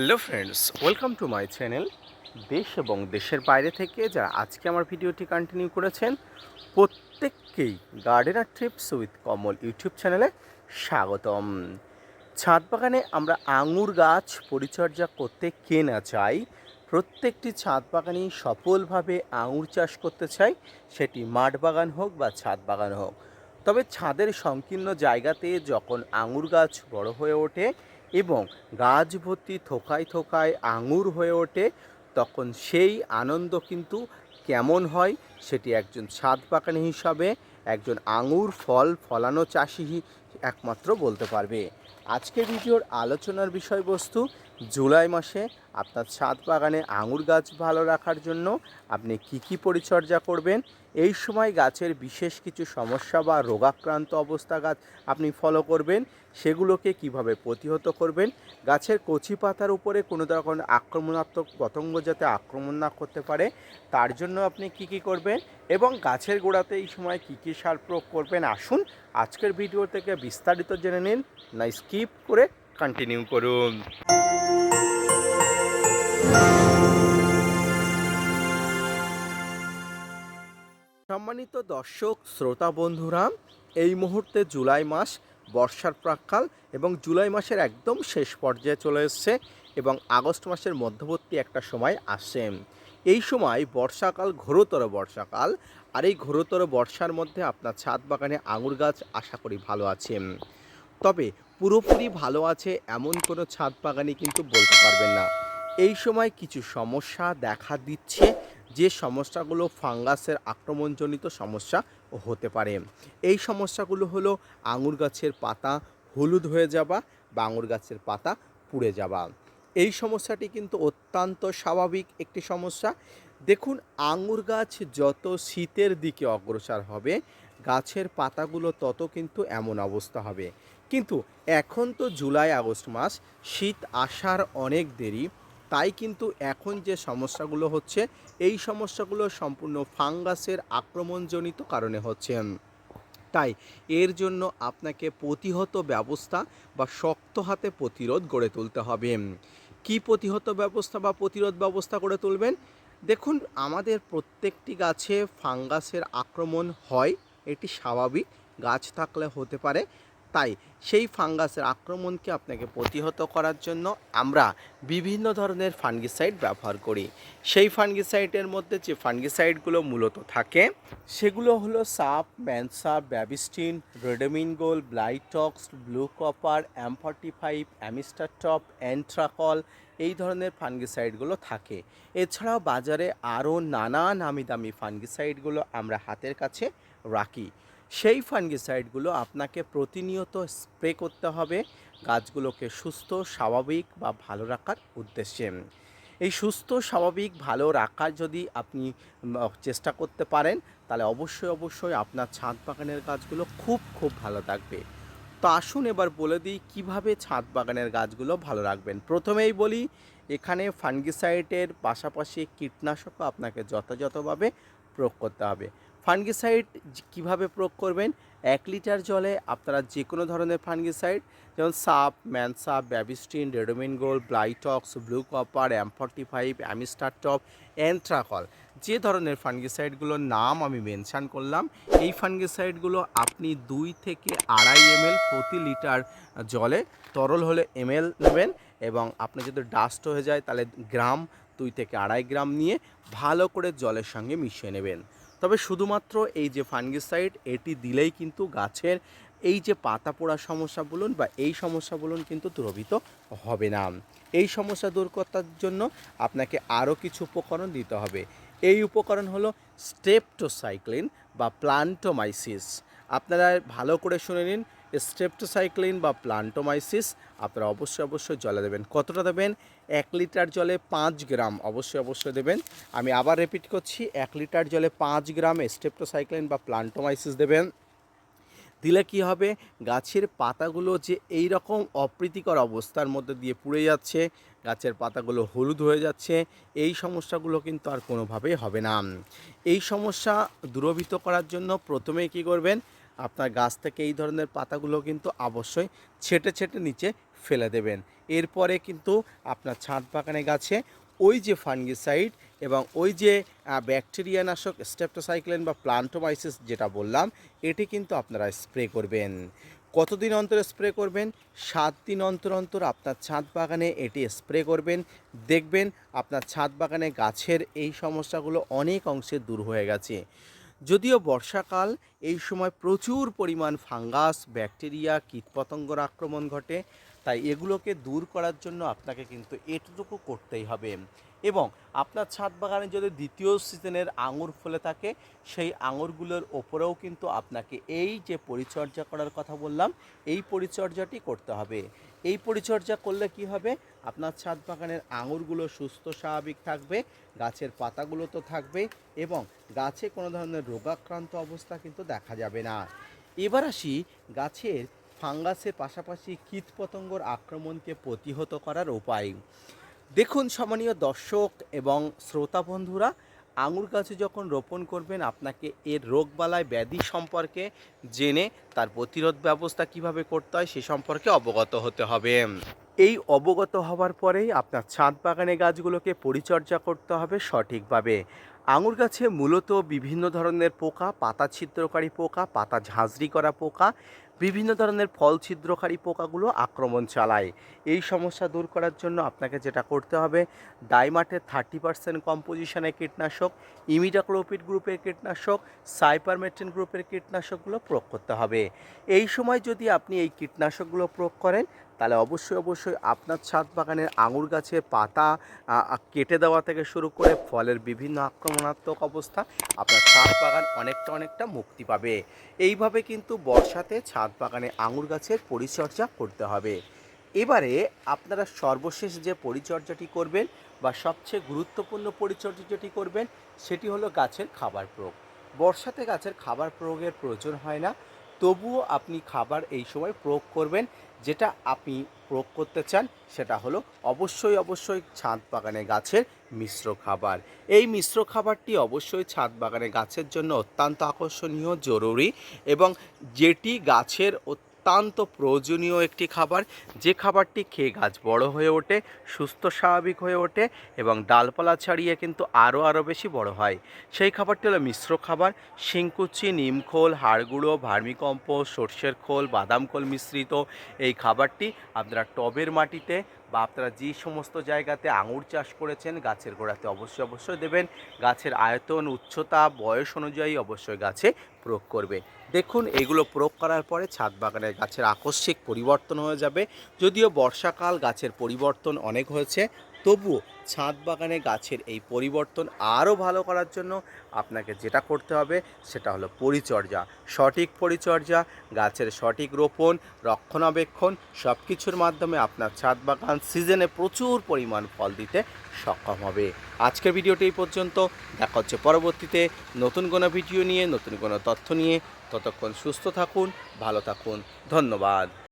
Hello friends, welcome to my channel দেশ এবং দেশের বাইরে থেকে যারা আজকে আমার ভিডিওটি কন্টিনিউ করেছেন, প্রত্যেককেই gardener trips with Kamal YouTube চ্যানেলে স্বাগতম। ছাদ বাগানে আমরা আঙুর গাছ পরিচর্যা করতে কে না চাই, প্রত্যেকটি ছাদ বাগানেই সফলভাবে আঙুর চাষ করতে চাই, সেটি মাঠ বাগান হোক বা ছাদ বাগান হোক। তবে ছাদের সংকীর্ণ জায়গাতে যখন আঙুর গাছ বড় হয়ে ওঠে এবং গাছ ভর্তি থোকায় থোকায় আঙুর হয়ে ওঠে, তখন সেই আনন্দ কিন্তু কেমন হয় সেটি একজন ছাদ বাগানি হিসাবে একজন আঙুর ফল ফলানো চাষি একমাত্র বলতে পারবে। আজকের ভিডিওর আলোচনার বিষয়বস্তু জুলাই মাসে আপনার ছাদ বাগানে আঙুর গাছ ভালো রাখার জন্য আপনি কি কি পরিচর্যা করবেন? এই সময় গাছের বিশেষ কিছু সমস্যা বা রোগাক্রান্ত অবস্থা গাছ আপনি ফলো করবেন। সেগুলোকে কীভাবে প্রতিহত করবেন? গাছের কচি পাতার উপরে কোনো ধরনের আক্রমণাত্মক পতঙ্গ যাতে আক্রমণ না করতে পারে, তার জন্য আপনি কি কি করবেন? এবং গাছের গোড়াতে এই সময় কি কি সার প্রয়োগ করবেন? আসুন আজকের ভিডিও থেকে বিস্তারিত জেনে নিন। না স্কিপ করে কন্টিনিউ করুন। সম্মানিত দর্শক, শ্রোতা বন্ধুরা, এই মুহূর্তে জুলাই মাস, বর্ষার প্রাককাল এবং জুলাই মাসের একদম শেষ পর্যায়ে চলে এসছে এবং আগস্ট মাসের মধ্যবর্তী একটা সময় আসছে। এই সময় বর্ষাকাল, ঘোরতর বর্ষাকাল, আর এই ঘোরতর বর্ষার মধ্যে আপনার ছাদ বাগানে আঙুর গাছ আশা করি ভালো আছে। তবে পুরোপুরি ভালো আছে এমন কোনো ছাদ বাগানই কিন্তু বলতে পারবেন না। এই সময় কিছু সমস্যা দেখা দিচ্ছে, যে সমস্যাগুলো ফাঙ্গাসের আক্রমণজনিত সমস্যা হতে পারে। এই সমস্যাগুলো হলো আঙুর গাছের পাতা হলুদ হয়ে যাওয়া বা আঙুর গাছের পাতা পুড়ে যাওয়া। এই সমস্যাটি কিন্তু অত্যন্ত স্বাভাবিক একটি সমস্যা। দেখুন, আঙুর গাছ যত শীতের দিকে অগ্রসর হবে, গাছের পাতাগুলো তত কিন্তু এমন অবস্থা হবে। কিন্তু এখন তো জুলাই আগস্ট মাস, শীত আসার অনেক দেরি। তাই কিন্তু এখন যে সমস্যাগুলো হচ্ছে, এই সমস্যাগুলো সম্পূর্ণ ফাঙ্গাসের আক্রমণজনিত কারণে হচ্ছে। তাই এর জন্য আপনাকে প্রতিহত ব্যবস্থা বা শক্ত হাতে প্রতিরোধ গড়ে তুলতে হবে। কি প্রতিহত ব্যবস্থা বা প্রতিরোধ ব্যবস্থা গড়ে তুলবেন? দেখুন, আমাদের প্রত্যেকটি গাছে ফাঙ্গাসের আক্রমণ হয়, এটি স্বাভাবিক। গাছ থাকলে হতে পারে। তাই সেই ফাঙ্গাসের আক্রমণকে আপনাকে প্রতিহত করার জন্য আমরা বিভিন্ন ধরনের ফাঙ্গিসাইড ব্যবহার করি। সেই ফাঙ্গিসাইডের মধ্যে যে ফাঙ্গিসাইডগুলো মূলত থাকে, সেগুলো হলো সাপ ম্যানসাপ Bavistin, Ridomil Gold, Blitox, blue copper M forty five, Amistar top Antracol এই ধরনের ফাঙ্গিসাইডগুলো থাকে। এছাড়াও বাজারে আরও নানা নামি দামি ফাঙ্গিসাইডগুলো আমরা হাতের কাছে রাখি। সেই ফাঙ্গিসাইডগুলো আপনাকে প্রতিনিয়ত স্প্রে করতে হবে গাছগুলোকে সুস্থ, স্বাভাবিক বা ভালো রাখার উদ্দেশ্যে। এই সুস্থ, স্বাভাবিক, ভালো রাখার যদি আপনি চেষ্টা করতে পারেন, তাহলে অবশ্যই অবশ্যই আপনার ছাদ বাগানের গাছগুলো খুব খুব ভালো থাকবে। তো আসুন এবার বলে দিই কীভাবে ছাদ বাগানের গাছগুলো ভালো রাখবেন। প্রথমেই বলি, এখানে ফাঙ্গিসাইডের পাশাপাশি কীটনাশকও আপনাকে যথাযথভাবে প্রয়োগ করতে হবে। ফাঙ্গিসাইড কীভাবে প্রয়োগ করবেন? এক লিটার জলে আপনারা যে কোনো ধরনের ফাঙ্গিসাইড, যেমন সাপ, ম্যানসাপ, Bavistin, Ridomil gold, Blitox, blue copper M forty five, Amistar top Antracol যে ধরনের ফাঙ্গিসাইডগুলোর নাম আমি মেনশান করলাম, এই ফাঙ্গিসাইডগুলো আপনি দুই থেকে আড়াই এমএল প্রতি লিটার জলে তরল হলে এমএল নেবেন এবং আপনি যদি ডাস্ট হয়ে যায় তাহলে গ্রাম দুই থেকে আড়াই গ্রাম নিয়ে ভালো করে জলের সঙ্গে মিশিয়ে নেবেন। তবে শুধুমাত্র এই যে ফাঙ্গিসাইড, এটি দিলেই কিন্তু গাছের এই যে পাতা পোড়া সমস্যা বলুন বা এই সমস্যা বলুন কিন্তু দ্রবিত হবে না। এই সমস্যা দূর করার জন্য আপনাকে আরও কিছু উপকরণ দিতে হবে। এই উপকরণ হলো স্টেপটোসাইক্লিন বা প্লান্টোমাইসিস। আপনারা ভালো করে শুনে নিন স্টেপটোসাইক্লিন বা প্লান্টোমাইসিস, আপনারা অবশ্যই অবশ্যই জলে দেবেন। কতটা দেবেন? এক লিটার জলে পাঁচ গ্রাম অবশ্যই অবশ্যই দেবেন। আমি আবার রিপিট করছি, এক লিটার জলে পাঁচ গ্রাম স্টেপটোসাইক্লিন বা প্লান্টোমাইসিস দেবেন। দিলে কি হবে? গাছের পাতাগুলো যে এই রকম অপ্রীতিকর অবস্থার মধ্যে দিয়ে পুড়ে যাচ্ছে, গাছের পাতাগুলো হলুদ হয়ে যাচ্ছে, এই সমস্যাগুলো কিন্তু আর কোনোভাবেই হবে না। এই সমস্যা দূরভীত করার জন্য প্রথমেই কি করবেন? আপনার গাছ থেকে এই ধরনের পাতাগুলো কিন্তু অবশ্যই ছেটে ছেটে নিচে ফেলে দেবেন। এরপরে কিন্তু আপনার ছাদ বাগানে গাছে ওই যে ফাঙ্গিসাইড এবং ওই যে ব্যাকটেরিয়া নাশক স্টেপটোসাইক্লিন বা প্লান্টোমাইসিস যেটা বললাম, এটি কিন্তু আপনারা স্প্রে করবেন। কতদিন অন্তর স্প্রে করবেন? সাত দিন অন্তর অন্তর আপনার ছাদ বাগানে এটি স্প্রে করবেন। দেখবেন আপনার ছাদ বাগানে গাছের এই সমস্যাগুলো অনেক অংশে দূর হয়ে গেছে। যদিও বর্ষাকাল, এই সময় প্রচুর পরিমাণ ফাঙ্গাস, ব্যাকটেরিয়া, কীটপতঙ্গর আক্রমণ ঘটে, তাই এগুলোকে দূর করার জন্য আপনাকে কিন্তু এটুকু করতেই হবে। এবং আপনার ছাদ বাগানে যদি দ্বিতীয় সিজনের আঙুর ফলে থাকে, সেই আঙুরগুলোর ওপরেও কিন্তু আপনাকে এই যে পরিচর্যা করার কথা বললাম, এই পরিচর্যাটি করতে হবে। এই পরিচর্যা করলে কি হবে? আপনার ছাদ বাগানের আঙুরগুলো সুস্থ, স্বাভাবিক থাকবে, গাছের পাতাগুলো তো থাকবে এবং গাছে কোনো ধরনের রোগাক্রান্ত অবস্থা কিন্তু দেখা যাবে না। এবার আসি গাছের ফাঙ্গাসের পাশাপাশি কীটপতঙ্গর আক্রমণকে প্রতিহত করার উপায়। দেখুন সম্মানীয় দর্শক এবং শ্রোতা বন্ধুরা আঙুর গাছে যখন রোপণ করবেন, আপনাকে এর রোগবালাই ব্যাধি সম্পর্কে জেনে তার প্রতিরোধ ব্যবস্থা কীভাবে করতে হয় সে সম্পর্কে অবগত হতে হবে। এই অবগত হওয়ার পরেই আপনার ছাদ বাগানে গাছগুলোকে পরিচর্যা করতে হবে সঠিকভাবে। আঙুর গাছে মূলত বিভিন্ন ধরনের পোকা, পাতা ছিদ্রকারী পোকা, পাতা ঝাঁঝরি করা পোকা বিভিন্ন ধরনের ফল ছিদ্রকারী পোকাগুলো আক্রমণ চালায়। এই সমস্যা দূর করার জন্য আপনাকে যেটা করতে হবে ডাইমাটের থার্টি পার্সেন্ট কম্পোজিশনের কীটনাশক, ইমিডাক্লোপিড গ্রুপের কীটনাশক, সাইপারমেট্রিন গ্রুপের কীটনাশকগুলো প্রয়োগ করতে হবে। এই সময় যদি আপনি এই কীটনাশকগুলো প্রয়োগ করেন, তাহলে অবশ্যই অবশ্যই আপনার ছাদ বাগানের আঙুর গাছের পাতা কেটে দেওয়া থেকে শুরু করে ফলের বিভিন্ন আক্রমণাত্মক অবস্থা আপনার ছাদ বাগান অনেকটা অনেকটা মুক্তি পাবে। এইভাবে কিন্তু বর্ষাতে ছাদ বাগানে আঙুর গাছের পরিচর্যা করতে হবে। এবারে আপনারা সর্বশেষ যে পরিচর্যাটি করবেন বা সবচেয়ে গুরুত্বপূর্ণ পরিচর্যা যেটি করবেন, সেটি হলো গাছের খাবার প্রয়োগ। বর্ষাতে গাছের খাবার প্রয়োগের প্রয়োজন হয় না, তবুও আপনি খাবার এই সময় প্রয়োগ করবেন যেটা আপনি প্রয়োগ করতে চান, সেটা হলো অবশ্যই অবশ্যই ছাদ বাগানে গাছের মিশ্র খাবার। এই মিশ্র খাবারটি অবশ্যই ছাদ বাগানে গাছের জন্য অত্যন্ত আকর্ষণীয়, জরুরি এবং যেটি গাছের অত্যন্ত প্রয়োজনীয় একটি খাবার। যে খাবারটি খেয়ে গাছ বড় হয়ে ওঠে, সুস্থ স্বাভাবিক হয়ে ওঠে এবং ডালপালা ছাড়িয়ে কিন্তু আরও আরও বেশি বড় হয়। সেই খাবারটি হলো মিশ্র খাবার। শিংকুচি নিমখোল হাড়গুঁড়ো ভার্মিকম্পোস্ট সর্ষের খোল, বাদাম খোল মিশ্রিত এই খাবারটি আপনারা টবের মাটিতে বা আপনারা যে সমস্ত জায়গাতে আঙুর চাষ করেছেন গাছের গোড়াতে অবশ্যই অবশ্যই দেবেন। গাছের আয়তন, উচ্চতা, বয়স অনুযায়ী অবশ্যই গাছে প্রয়োগ করবে। দেখুন, এগুলো প্রয়োগ করার পরে ছাদ বাগানের গাছের আকস্মিক পরিবর্তন হয়ে যাবে। যদিও বর্ষাকাল গাছের পরিবর্তন অনেক হয়েছে তবুও ছাদ বাগানে গাছের এই পরিবর্তন আরও ভালো করার জন্য আপনাকে যেটা করতে হবে সেটা হলো পরিচর্যা। সঠিক পরিচর্যা, গাছের সঠিক রোপণ, রক্ষণাবেক্ষণ সব কিছুর মাধ্যমে আপনার ছাদ বাগান সিজনে প্রচুর পরিমাণ ফল দিতে সক্ষম হবে। আজকের ভিডিওটি এই পর্যন্ত। দেখা হচ্ছে পরবর্তীতে নতুন কোনো ভিডিও নিয়ে, নতুন কোনো তথ্য নিয়ে। ততক্ষণ সুস্থ থাকুন, ভালো থাকুন। ধন্যবাদ।